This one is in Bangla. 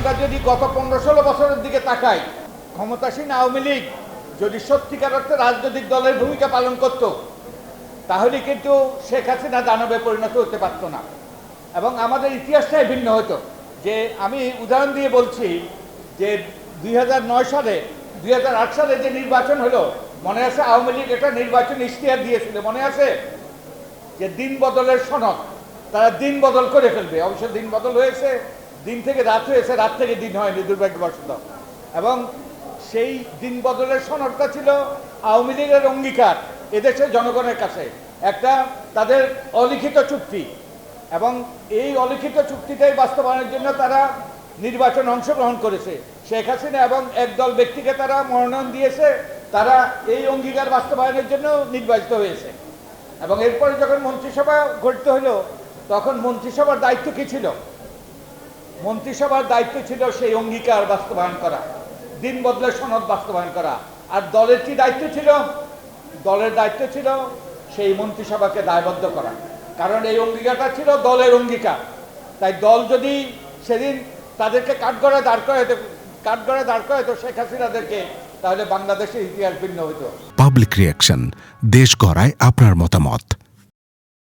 আমরা যদি গত পনেরো ষোলো বছরের দিকে তাকাই, ক্ষমতাসীন আওয়ামী লীগ যদি সত্যিকার অর্থে রাজনৈতিক দলের ভূমিকা পালন করত, তাহলে কিন্তু শেখ হাসিনা দানবে পরিণত হতে পারতো না। এবং আমাদের ইতিহাসটাই ভিন্ন হতো। যে আমি উদাহরণ দিয়ে বলছি যে দুই সালে, দুই হাজার আট সালে যে নির্বাচন হলো, মনে আছে আওয়ামী লীগ একটা নির্বাচন ইশতেহার দিয়েছিল? মনে আছে? যে দিন বদলের সনদ, তারা দিন বদল করে ফেলবে। অবশ্য দিন বদল হয়েছে দিন থেকে রাত হয়েছে রাত থেকে দিন হয়নি, দুর্ভাগ্যবশত। এবং সেই দিন বদলের সনদটা ছিল আওয়ামী লীগের অঙ্গীকার এদেশের জনগণের কাছে। একটা তাদের অলিখিত চুক্তি। এবং এই অলিখিত চুক্তিটাই বাস্তবায়নের জন্য তারা নির্বাচন অংশগ্রহণ করেছে। শেখ হাসিনা এবং একদল ব্যক্তিকে তারা মনোনয়ন দিয়েছে, তারা এই অঙ্গীকার বাস্তবায়নের জন্য নির্বাচিত হয়েছে। এবং এরপরে যখন মন্ত্রিসভা গঠিত হলো, তখন মন্ত্রিসভার দায়িত্ব কি ছিল? মন্ত্রিসভার দায়িত্ব ছিল সেই অঙ্গীকার বাস্তবায়ন করা, দিন বদলে সনদ বাস্তবায়ন করা। আর দলের কি দায়িত্ব ছিল? দলের দায়িত্ব ছিল সেই মন্ত্রিসভাকে দায়বদ্ধ করা। কারণ এই অঙ্গীকারটা ছিল দলের অঙ্গীকার। তাই দল যদি সেদিন তাদেরকে কাঠগড়ায় দাঁড় করাইতো কাঠগড়ায় দাঁড় করাইতো শেখ হাসিনাদেরকে, তাহলে বাংলাদেশের ইতিহাস ভিন্ন হতো পাবলিক রিয়াকশন দেশ গড়ায় আপনার মতামত।